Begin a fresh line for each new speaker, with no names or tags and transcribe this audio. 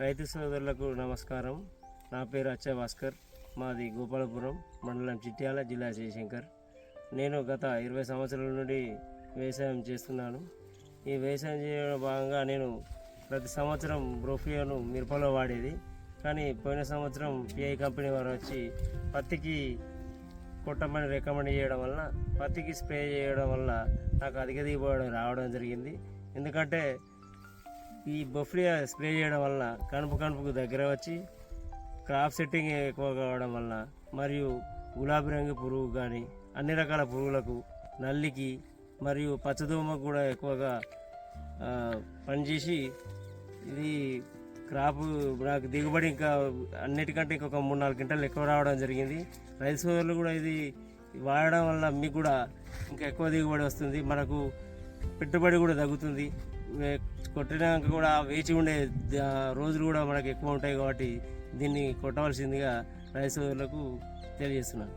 రైతు సోదరులకు నమస్కారం. నా పేరు అచ్చ భాస్కర్. మాది గోపాలపురం మండలం చిట్యాల జిల్లా జయశంకర్. నేను గత ఇరవై సంవత్సరాల నుండి వ్యవసాయం చేస్తున్నాను. ఈ వ్యవసాయం చేయడం భాగంగా నేను ప్రతి సంవత్సరం బ్రోఫియోను మిరపలో వాడేది. కానీ పోయిన సంవత్సరం పిఐ కంపెనీ వారు వచ్చి పత్తికి కొట్టమని రికమెండ్ చేయడం వల్ల పత్తికి స్ప్రే చేయడం వల్ల నాకు అధిక దిగుబడి రావడం జరిగింది. ఎందుకంటే ఈ బొఫ్రియా స్ప్రే చేయడం వల్ల కనుపు కనుపుకు దగ్గర వచ్చి క్రాప్ సెట్టింగ్ ఎక్కువ కావడం వల్ల మరియు గులాబీ రంగు పురుగు కానీ అన్ని రకాల పురుగులకు నల్లికి మరియు పచ్చదోమకు కూడా ఎక్కువగా పనిచేసి ఇది క్రాప్ నాకు దిగుబడి ఇంకా అన్నిటికంటే ఇంకొక మూడు నాలుగు గంటలు ఎక్కువ రావడం జరిగింది. రైతు సోదరులు కూడా ఇది వాడడం వల్ల మీకు కూడా ఇంకా ఎక్కువ దిగుబడి వస్తుంది. మనకు పెట్టుబడి కూడా తగ్గుతుంది. కొట్టినాక కూడా వేచి ఉండే రోజులు కూడా మనకు ఎక్కువ ఉంటాయి కాబట్టి దీన్ని కొట్టవలసిందిగా రైతు సోదరులకు తెలియజేస్తున్నాను.